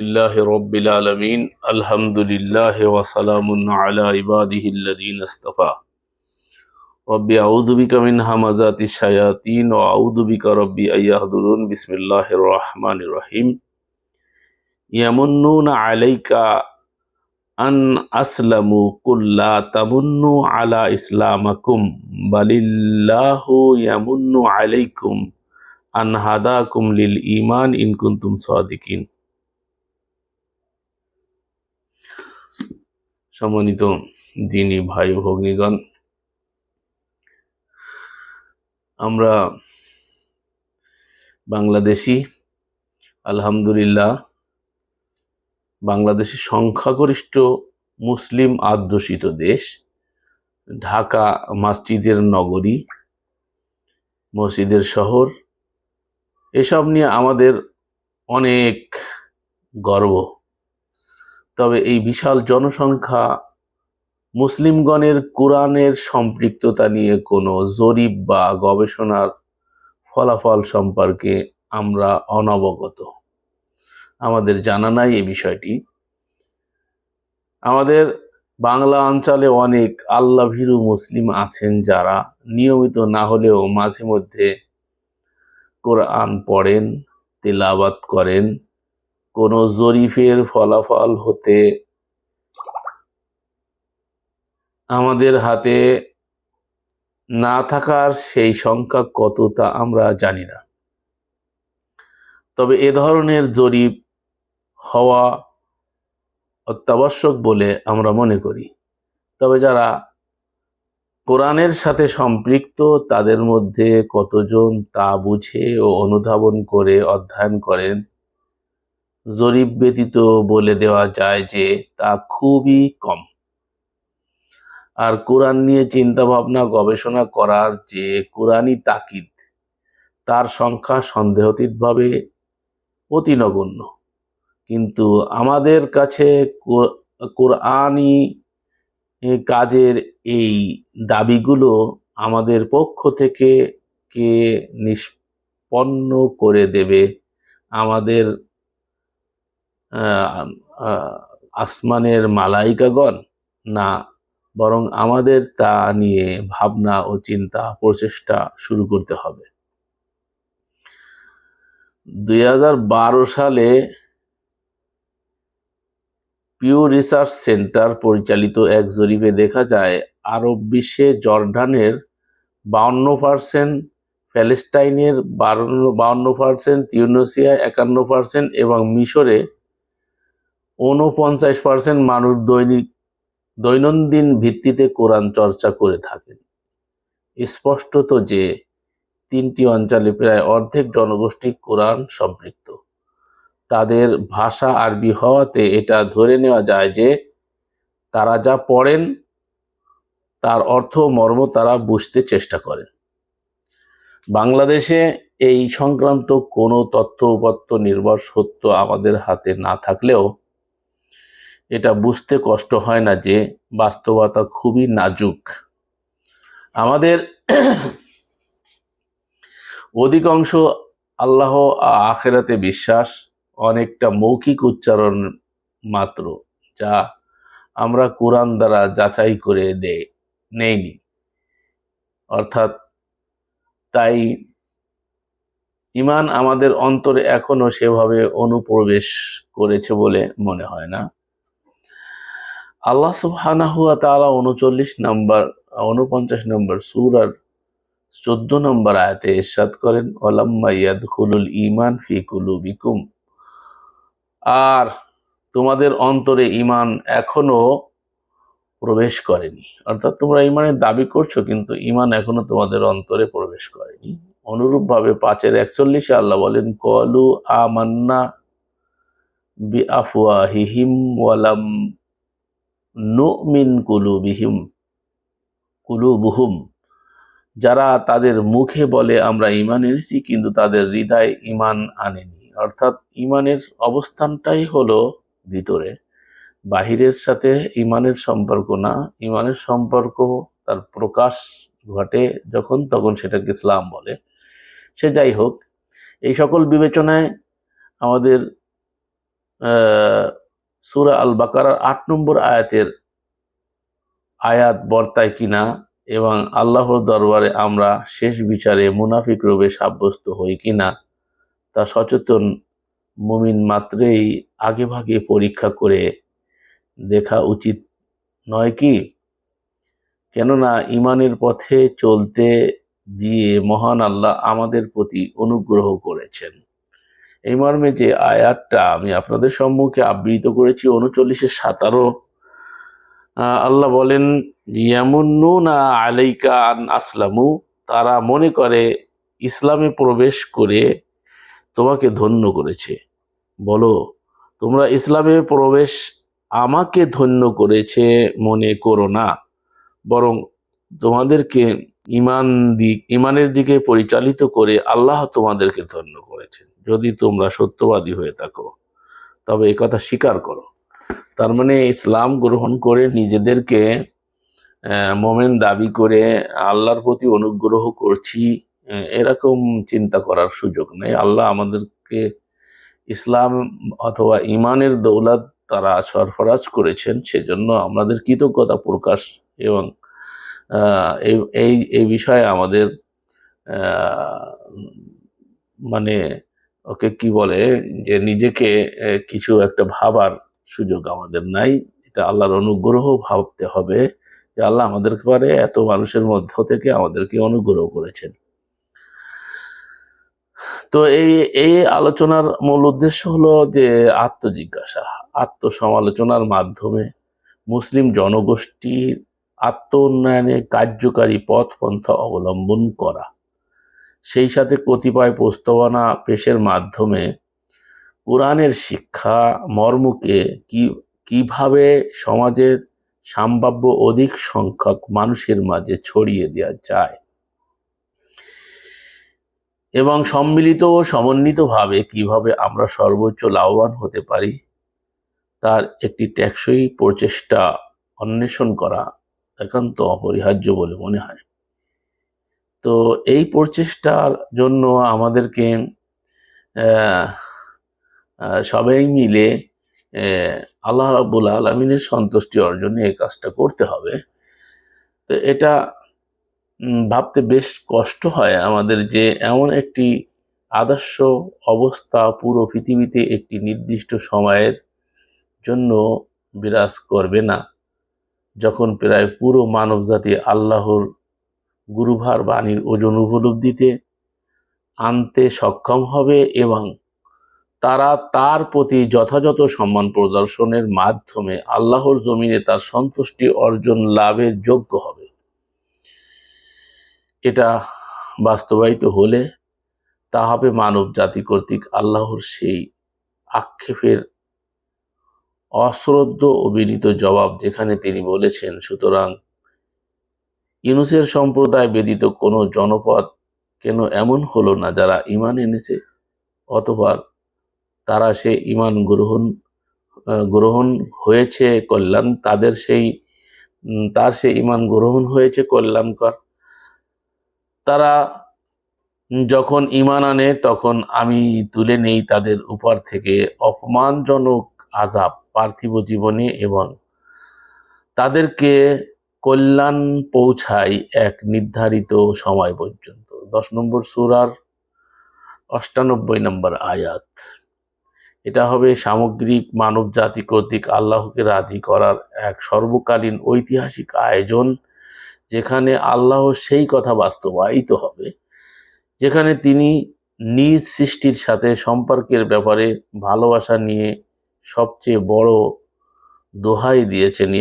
لله رب العالمين الحمد لله وسلام على عباده الذين اصطفى رب أعوذ بك من همزات الشياطين وأعوذ بك ربي أن يحضرون بسم الله الرحمن الرحيم يمنون عليك أن أسلموا قل لا تمنوا على إسلامكم بل الله يمن عليكم أن هداكم للإيمان إن সম্মানিত দিনী ভাই ভগ্নীগণ, আমরা বাংলাদেশি, আলহামদুলিল্লাহ বাংলাদেশের সংখ্যাগরিষ্ঠ মুসলিম আধ্যুষিত দেশ, ঢাকা মসজিদের নগরী, মসজিদের শহর, এসব নিয়ে আমাদের অনেক গর্ব। তবে এই বিশাল জনসংখ্যা মুসলিমগণের কোরআনের সম্পৃক্ততা নিয়ে কোনো জরিপ বা গবেষণার ফলাফল সম্পর্কে আমরা অনবগত। আমাদের জানা নাই এই বিষয়টি। আমাদের বাংলা অঞ্চলে অনেক আল্লাভীরু মুসলিম আছেন যারা নিয়মিত না হলেও মাঝে মধ্যে কোরআন পড়েন তেলাবাত করেন কোনো জরিফের ফলাফল হতে আমাদের হাতে না থাকার সেই সংখ্যা কত তা আমরা জানি না। তবে এ ধরনের জরিপ হওয়া অত্যাবশ্যক বলে আমরা মনে করি। তবে যারা কোরআনের সাথে সম্পৃক্ত, তাদের মধ্যে কতজন তা বুঝে ও অনুধাবন করে অধ্যয়ন করেন জরিপ ব্যতীত বলে দেওয়া যায় যে তা খুবই কম। আর কোরআন নিয়ে চিন্তা ভাবনা গবেষণা করার যে কোরআনই তাকিদ, তার সংখ্যা সন্দেহতীতভাবে অতি নগণ্য কিন্তু আমাদের কাছে কোরআনই কাজের এই দাবিগুলো আমাদের পক্ষ থেকে কে নিষ্পন্ন করে দেবে, আমাদের আসমানের মালাইকাগণ? না, বরং আমাদের তা নিয়ে ভাবনা ও চিন্তা প্রচেষ্টা শুরু করতে হবে। দুই হাজার বারো সালে পিউ রিসার্চ সেন্টার পরিচালিত এক জরিপে দেখা যায় আরব বিশ্বে জর্ডানের বাউন্ন পার্সেন্ট প্যালেস্টাইনের বাউন্ন পার্সেন্ট তিউনেসিয়া একান্ন পার্সেন্ট এবং মিশরে ঊনপঞ্চাশ পার্সেন্ট মানুষ দৈনিক, দৈনন্দিন ভিত্তিতে কোরআন চর্চা করে থাকেন। স্পষ্টত যে তিনটি অঞ্চলে প্রায় অর্ধেক জনগোষ্ঠী কোরআন সম্পৃক্ত। তাদের ভাষা আরবি হওয়াতে এটা ধরে নেওয়া যায় যে তারা যা পড়েন, তার অর্থ মর্ম তারা বুঝতে চেষ্টা করেন। বাংলাদেশে এই সংক্রান্ত কোনো তথ্য উপাত্ত নির্ভর সত্য আমাদের হাতে না থাকলেও এটা বুঝতে কষ্ট হয় না যে বাস্তবতা খুবই নাজুক। আমাদের অধিকাংশ আল্লাহ আখেরাতে বিশ্বাস, অনেকটা মৌখিক উচ্চারণ মাত্র, যা আমরা কোরআন দ্বারা যাচাই করে দেয় নেইনি। অর্থাৎ তাই ইমান আমাদের অন্তরে এখনও সেভাবে অনুপ্রবেশ করেছে বলে মনে হয় না। আল্লাহ সুবহানাহুয়া তাআলা উনচল্লিশ নম্বর, উনপঞ্চাশ নম্বর সুরার চোদ্দ নম্বর আয়াতে ইরশাদ করেন ওলাম্মা ইয়াদখুলুল ঈমান ফি কুলুবিকুম। আর তোমাদের অন্তরে ঈমান এখনও প্রবেশ করেনি। অর্থাৎ তোমরা ঈমানের দাবি করছ, কিন্তু ঈমান এখনও তোমাদের অন্তরে প্রবেশ করেনি। অনুরূপভাবে পাঁচের একচল্লিশে আল্লাহ বলেন, কলু আমান্না বি আফওয়াহিহিম ওয়ালাম নুমিন কুলুবিহিম, কুলুবুহুম। যারা তাদের মুখে বলে, আমরা ইমান এনেছি, কিন্তু তাদের হৃদয় ইমান আনেনি। অর্থাৎ ইমানের অবস্থানটাই হলো ভিতরে। বাহিরের সাথে ইমানের সম্পর্ক না ইমানের সম্পর্ক তার প্রকাশ ঘটে যখন, তখন সেটাকে ইসলাম বলে। সে যাই হোক, এই সকল বিবেচনায় আমাদের সুরা আল বাকারার আট নম্বর আয়াতের আয়াত বর্তায় কিনা এবং আল্লাহর দরবারে আমরা শেষ বিচারে মুনাফিক রূপে সাব্যস্ত হই কিনা তা সচেতন মুমিন মাত্রেই আগে ভাগে পরীক্ষা করে দেখা উচিত নয় কি? কেননা ইমানের পথে চলতে দিয়ে মহান আল্লাহ আমাদের প্রতি অনুগ্রহ করেছেন। এই মর্মে যে আয়াতটা আমি আপনাদের সম্মুখে আবৃত করেছি, উনচল্লিশে সাতারো আল্লাহ বলেন, ইয়ামুন্নুনা আলাইকা আন আসলামু তারা মনে করে ইসলামে প্রবেশ করে তোমাকে ধন্য করেছে। বলো, তোমরা ইসলামে প্রবেশ আমাকে ধন্য করেছে মনে করো না, বরং তোমাদেরকে ইমান দিক ইমানের দিকে পরিচালিত করে আল্লাহ তোমাদেরকে ধন্য করেছেন। যদি তোমরা সত্যবাদী হয়ে থাকো, তবে কথা স্বীকার করো। তার মানে ইসলাম গ্রহণ করে নিজেদেরকে মোমেন দাবি করে আল্লাহর প্রতি অনুগ্রহ করছি এরকম চিন্তা করার সুযোগ নেই। আল্লাহ আমাদেরকে ইসলাম অথবা ইমানের দৌলত তারা সরফরাজ করেছেন, সেজন্য আমাদের কৃতজ্ঞতা প্রকাশ এবং এই এই বিষয়ে আমাদের মানে ওকে কি বলে যে, নিজেকে কিছু একটা ভাবার সুযোগ আমাদের নাই। এটা আল্লাহর অনুগ্রহ ভাবতে হবে যে, আল্লাহ আমাদের পারে, এত মানুষের মধ্য থেকে আমাদেরকে অনুগ্রহ করেছেন। তো এই এই আলোচনার মূল উদ্দেশ্য হলো যে, আত্মজিজ্ঞাসা। আত্মসমালোচনার মাধ্যমে মুসলিম জনগোষ্ঠীর আত্ম উন্নয়নে কার্যকারী পথ পন্থা অবলম্বন করা। সেই সাথে কতিপয় প্রস্তাবনা পেশের মাধ্যমে কোরআনের শিক্ষা মর্মকে কি, কীভাবে সমাজের সম্ভাব্য অধিক সংখ্যক মানুষের মাঝে ছড়িয়ে দেওয়া যায় এবং সম্মিলিত ও সমন্বিতভাবে কীভাবে আমরা সর্বোচ্চ লাভবান হতে পারি, তার একটি টেকসই প্রচেষ্টা অন্বেষণ করা একান্ত অপরিহার্য বলে মনে হয়। তো এই প্রচেষ্টার জন্য আমাদেরকে সবাই মিলে আল্লাহ রাবুল আলমিনের সন্তুষ্টি অর্জনে এই কাজটা করতে হবে। তো এটা ভাবতে বেশ কষ্ট হয় আমাদের যে এমন একটি আদর্শ অবস্থা পুরো পৃথিবীতে একটি নির্দিষ্ট সময়ের জন্য বিরাজ করবে না। যখন প্রায় পুরো মানবজাতি আল্লাহর গুরুভার বাণীর ওজন উপলব্ধিতে আনতে সক্ষম হবে এবং তারা তার প্রতি যথাযথ সম্মান প্রদর্শনের মাধ্যমে আল্লাহর জমিনে তার সন্তুষ্টি অর্জন লাভের যোগ্য হবে। এটা বাস্তবায়িত হলে তা হবে মানব জাতি কর্তৃক আল্লাহর সেই আক্ষেপের অশ্রদ্ধ ও বিনীত জবাব যেখানে তিনি বলেছেন, সুতরাং ইউনুসের সম্প্রদায় ব্যতীত কোনো জনপদ কেন এমন হলো না যারা ইমান এনেছে? অথবা তারা সে ইমান গ্রহণ গ্রহণ হয়েছে কল্যাণ, তাদের সেই তার সে ইমান গ্রহণ হয়েছে কল্যাণকর। তারা যখন ইমান আনে, তখন আমি তুলে নেই তাদের উপর থেকে অপমানজনক আজাব পার্থিব জীবনে এবং তাদেরকে কল্যাণ পৌঁছায় এক নির্ধারিত সময় পর্যন্ত। দশ নম্বর সুরার অষ্টানব্বই নম্বর আয়াত। এটা হবে সামগ্রিক মানব জাতি কর্তৃক আল্লাহকে রাজি করার এক সর্বকালীন ঐতিহাসিক আয়োজন, যেখানে আল্লাহ সেই কথা বাস্তবায়িত হবে, যেখানে তিনি নিজ সৃষ্টির সাথে সম্পর্কের ব্যাপারে ভালোবাসা নিয়ে সবচেয়ে বড় দোহাই দিয়েছেন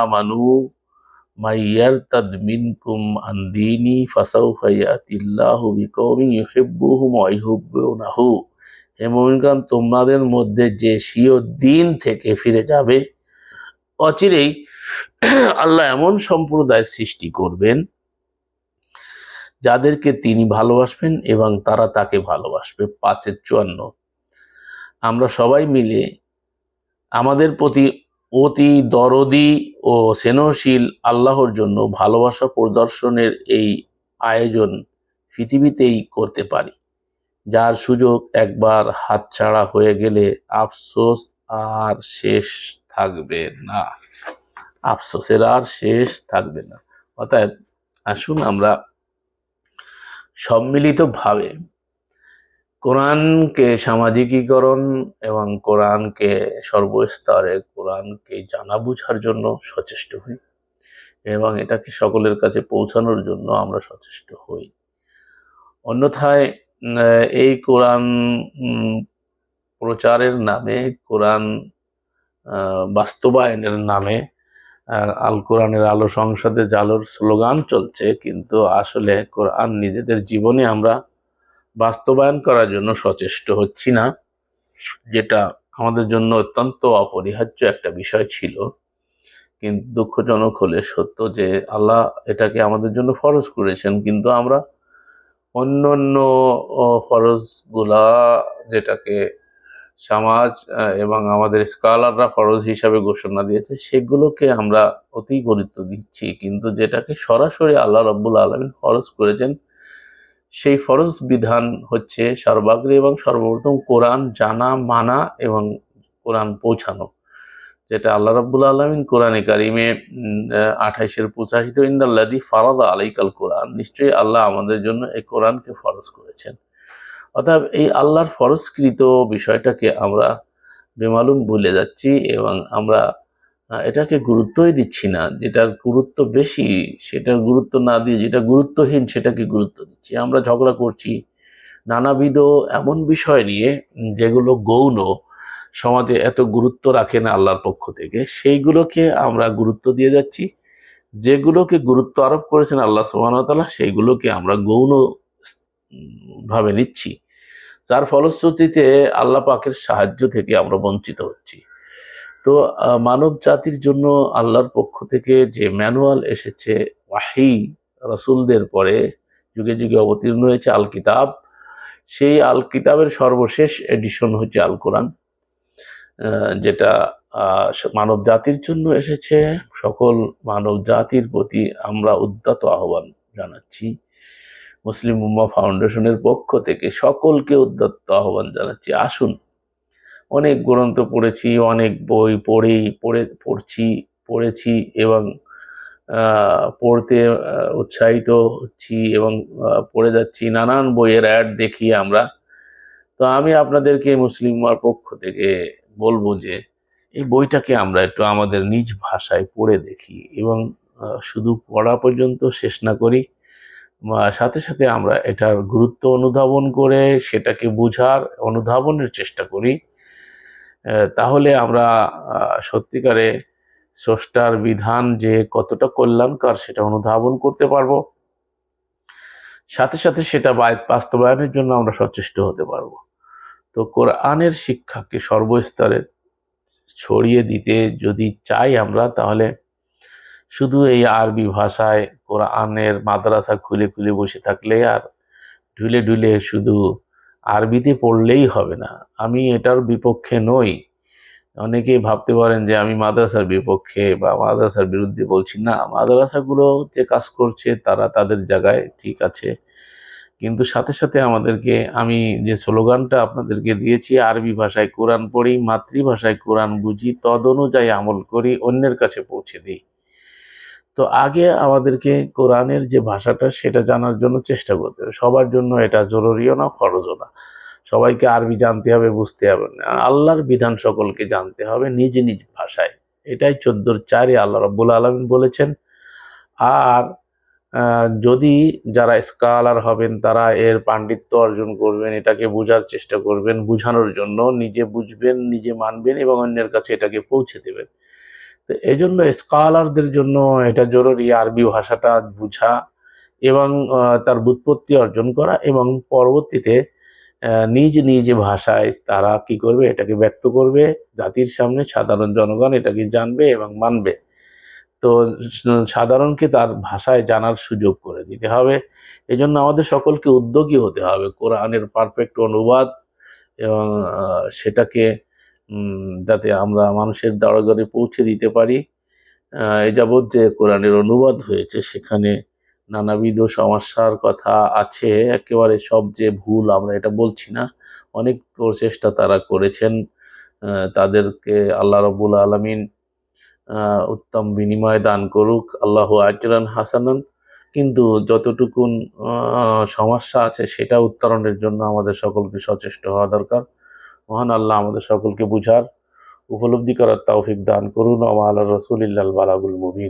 আমানু মাইয়ারতাদ মিনকুম আন দীনি ফাসাউফা ইয়াতিল্লাহু বিকওমিন ইউহিব্বুহুম ওয়া ইউহিব্বুনাহু। হে মুমিনগণ, তোমাদের মধ্যে যে স্বীয় দিন থেকে ফিরে যাবে, অচিরেই আল্লাহ এমন সম্প্রদায় সৃষ্টি করবেন যাদেরকে তিনি ভালোবাসবেন এবং তারা তাকে ভালোবাসবে। পাঁচের চুয়ান্ন। আমরা সবাই মিলে আমাদের প্রতি অতি দরদি ও স্নেহশীল আল্লাহর জন্য ভালোবাসা প্রদর্শনের এই আয়োজন পৃথিবীতেই করতে পারি। যার সুযোগ একবার হাতছাড়া হয়ে গেলে আফসোস আর শেষ থাকবে না। আফসোসের আর শেষ থাকবে না। অতএব আসুন আমরা সম্মিলিতভাবে কোরআনকে সামাজিকীকরণ এবং কোরআনকে সর্বস্তরে কোরআনকে জানা বোঝার জন্য সচেষ্ট হই এবং এটাকে সকলের কাছে পৌঁছানোর জন্য আমরা সচেষ্ট হই। অন্যথায় এই কোরআন প্রচারের নামে, কোরআন বাস্তবায়নের নামে আল কোরআনের আলো সংসদে জালোর স্লোগান চলছে, কিন্তু আসলে কোরআন নিজেদের জীবনে আমরা বাস্তবায়ন করার জন্য সচেষ্ট হচ্ছি না, যেটা আমাদের জন্য অত্যন্ত অপরিহার্য একটা বিষয় ছিল। কিন্তু দুঃখজনক হলে সত্য যে আল্লাহ এটাকে আমাদের জন্য ফরজ করেছেন, কিন্তু আমরা অন্য অন্য ফরজগুলা যেটাকে সমাজ এবং আমাদের স্কলাররা ফরজ হিসাবে ঘোষণা দিয়েছে, সেগুলোকে আমরা অতি গুরুত্ব দিচ্ছি। কিন্তু যেটাকে সরাসরি আল্লাহ রব্বুল আলমিন ফরজ করেছেন সেই ফরজ বিধান হচ্ছে সর্বাগ্রে এবং সর্বপ্রথম কোরআন জানা, মানা এবং কোরআন পৌঁছানো, যেটা আল্লাহ রাব্বুল আলমিন কোরআনে কারিমে আঠাইশের পঁচাশিতে ইন্দাল্লাদি ফারাদা আলাইকাল কোরআন, নিশ্চয়ই আল্লাহ আমাদের জন্য এই কোরআনকে ফরজ করেছেন। অর্থাৎ এই আল্লাহর ফরজকৃত বিষয়টাকে আমরা বেমালুম ভুলে যাচ্ছি এবং আমরা এটাকে গুরুত্বই দিচ্ছি না। যেটার গুরুত্ব বেশি, সেটার গুরুত্ব না দিয়ে যেটা গুরুত্বহীন, সেটাকে গুরুত্ব দিচ্ছি। আমরা ঝগড়া করছি নানাবিধ এমন বিষয় নিয়ে যেগুলো গৌণ, সমাজে এত গুরুত্ব রাখে না আল্লাহর পক্ষ থেকে। সেইগুলোকে আমরা গুরুত্ব দিয়ে যাচ্ছি। যেগুলোকে গুরুত্ব আরোপ করেছেন আল্লাহ সুবাহতাল্লাহ সেইগুলোকে আমরা গৌণ ভাবে নিচ্ছি। যার ফলশ্রুতিতে আল্লাহ পাকের সাহায্য থেকে আমরা বঞ্চিত হচ্ছি। তো মানব জাতির জন্য আল্লাহর পক্ষ থেকে যে ম্যানুয়াল এসেছে, ওয়াহি রসুলদের পরে যুগে যুগে অবতীর্ণ হয়েছে আল কিতাব সেই আল কিতাবের সর্বশেষ এডিশন হচ্ছে আল কোরআন যেটা মানব জাতির জন্য এসেছে। সকল মানব জাতির প্রতি আমরা উদ্যত আহ্বান জানাচ্ছি। মুসলিম উম্মা ফাউন্ডেশনের পক্ষ থেকে সকলকে উদ্যত আহ্বান জানাচ্ছি। আসুন অনেক গ্রন্থ পড়েছি, অনেক বই পড়েই পড়ে, পড়ছি, পড়েছি এবং পড়তে উৎসাহিত হচ্ছি এবং পড়ে যাচ্ছি। নানান বইয়ের অ্যাড দেখি আমরা। তো আমি আপনাদেরকে মুসলিম পক্ষ থেকে বলব যে, এই বইটাকে আমরা একটু আমাদের নিজ ভাষায় পড়ে দেখি এবং শুধু পড়া পর্যন্ত শেষ না করি সাথে সাথে আমরা এটার গুরুত্ব অনুধাবন করে, সেটাকে বোঝার অনুধাবনের চেষ্টা করি। তাহলে আমরা সত্যিকারে স্রষ্টার বিধান যে কতটা কল্যাণকর সেটা অনুধাবন করতে পারব। সাথে সাথে সেটা বাস্তবায়নের জন্য আমরা সচেষ্ট হতে পারব। তো কোরআনের শিক্ষাকে সর্বস্তরে ছড়িয়ে দিতে যদি চাই আমরা, তাহলে শুধু এই আরবি ভাষায় কোরআনের মাদ্রাসা খুলে খুলে বসে থাকলে আর ঢুলে ঢুলে শুধু আরবিতে পড়লেই হবে না। আমি এটার বিপক্ষে নই। অনেকেই ভাবতে পারেন যে আমি মাদ্রাসার বিপক্ষে বা মাদ্রাসার বিরুদ্ধে বলছি না। মাদ্রাসাগুলো যে কাজ করছে তারা তাদের জায়গায় ঠিক আছে। কিন্তু সাথে সাথে আমাদেরকে, আমি যে স্লোগানটা আপনাদেরকে দিয়েছি, আরবি ভাষায় কোরআন পড়ি, মাতৃভাষায় কোরআন বুঝি তদ অনুযায়ী আমল করি, অন্যের কাছে পৌঁছে দিই। তো আগে আমাদেরকে কোরআনের যে ভাষাটা, সেটা জানার জন্য চেষ্টা করতে হবে। সবার জন্য এটা জরুরিও না খরচও না। সবাইকে আরবি জানতে হবে, বুঝতে হবে না। আল্লাহর বিধান সকলকে জানতে হবে নিজ নিজ ভাষায়। এটাই চোদ্দোর চারে আল্লাহ রব্বুল আলমিন বলেছেন। আর যদি যারা স্কলার হবেন, তারা এর পাণ্ডিত্য অর্জন করবেন, এটাকে বোঝার চেষ্টা করবেন, বোঝানোর জন্য নিজে বুঝবেন, নিজে মানবেন এবং অন্যের কাছে এটাকে পৌঁছে দেবেন। তো এই জন্য স্কলারদের জন্য এটা জরুরি আরবি ভাষাটা বোঝা এবং তার বুৎপত্তি অর্জন করা এবং পরবর্তীতে নিজ নিজ ভাষায় তারা কি করবে, এটাকে ব্যক্ত করবে, জাতির সামনে সাধারণ জনগণ এটাকে জানবে এবং মানবে। তো সাধারণকে তার ভাষায় জানার সুযোগ করে দিতে হবে। এজন্য আমাদের সকলকে উদ্যোগী হতে হবে। কোরআনের পারফেক্ট অনুবাদ এবং সেটাকে যাতে আমরা মানুষের দ্বারগড়ে পৌঁছে দিতে পারি। এ যাবৎ যে কোরআনের অনুবাদ হয়েছে, সেখানে নানাবিধ সমস্যার কথা আছে। একেবারে সব যে ভুল আমরা এটা বলছি না, অনেক প্রচেষ্টা তারা করেছেন। তাদেরকে আল্লাহ রবুল আলমিন উত্তম বিনিময় দান করুক, আল্লাহ আজরান হাসানান। কিন্তু যতটুকুন সমস্যা আছে, সেটা উত্তরণের জন্য আমাদের সকলকে সচেষ্ট হওয়া দরকার। মহান আল্লাহ আমাদের সকলকে বুঝার, উপলব্ধি করার তৌফিক দান করুন। আমার আল্লাহ ইল্লাল বালাগুল মুবিন।